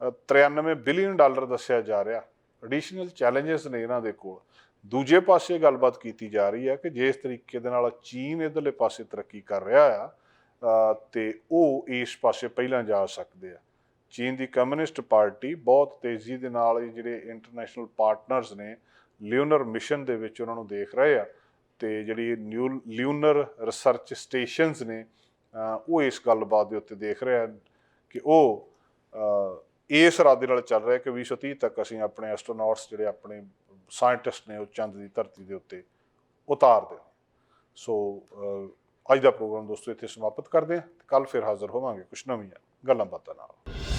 ਅ, 93 ਬਿਲੀਅਨ ਡਾਲਰ ਦੱਸਿਆ ਜਾ ਰਿਹਾ। ਐਡੀਸ਼ਨਲ ਚੈਲੰਜਸ ਨੇ ਇਹਨਾਂ ਦੇ ਕੋਲ। ਦੂਜੇ ਪਾਸੇ ਗੱਲਬਾਤ ਕੀਤੀ ਜਾ ਰਹੀ ਹੈ ਕਿ ਜਿਸ ਤਰੀਕੇ ਦੇ ਨਾਲ ਚੀਨ ਇਧਰਲੇ ਪਾਸੇ ਤਰੱਕੀ ਕਰ ਰਿਹਾ ਆ ਅ, ਤੇ ਉਹ ਇਸ ਪਾਸੇ ਪਹਿਲਾਂ ਜਾ ਸਕਦੇ ਆ। ਚੀਨ ਦੀ ਕਮਿਊਨਿਸਟ ਪਾਰਟੀ ਬਹੁਤ ਤੇਜ਼ੀ ਦੇ ਨਾਲ ਜਿਹੜੇ ਇੰਟਰਨੈਸ਼ਨਲ ਪਾਰਟਨਰਸ ਨੇ ਲਿਓਨਰ ਮਿਸ਼ਨ ਦੇ ਵਿੱਚ ਉਹਨਾਂ ਨੂੰ ਦੇਖ ਰਹੇ ਆ। ਤੇ ਜਿਹੜੀ ਨਿਊ ਲਿਊਨਰ ਰਿਸਰਚ ਸਟੇਸ਼ਨਸ ਨੇ ਉਹ ਇਸ ਗੱਲਬਾਤ ਦੇ ਉੱਤੇ ਦੇਖ ਰਿਹਾ ਕਿ ਉਹ ਇਸ ਇਰਾਦੇ ਨਾਲ ਚੱਲ ਰਿਹਾ ਕਿ 2030 ਤੱਕ ਅਸੀਂ ਆਪਣੇ ਐਸਟਰੋਨੌਟਸ ਜਿਹੜੇ ਆਪਣੇ ਸਾਇੰਟਿਸਟ ਨੇ, ਉਹ ਚੰਦ ਦੀ ਧਰਤੀ ਦੇ ਉੱਤੇ ਉਤਾਰ ਦੇਣ। ਸੋ ਅੱਜ ਦਾ ਪ੍ਰੋਗਰਾਮ ਦੋਸਤੋ ਇੱਥੇ ਸਮਾਪਤ ਕਰਦੇ ਹਾਂ ਕੱਲ ਫਿਰ ਹਾਜ਼ਰ ਹੋਵਾਂਗੇ ਕੁਝ ਨਵੀਆਂ ਗੱਲਾਂ ਬਾਤਾਂ ਨਾਲ।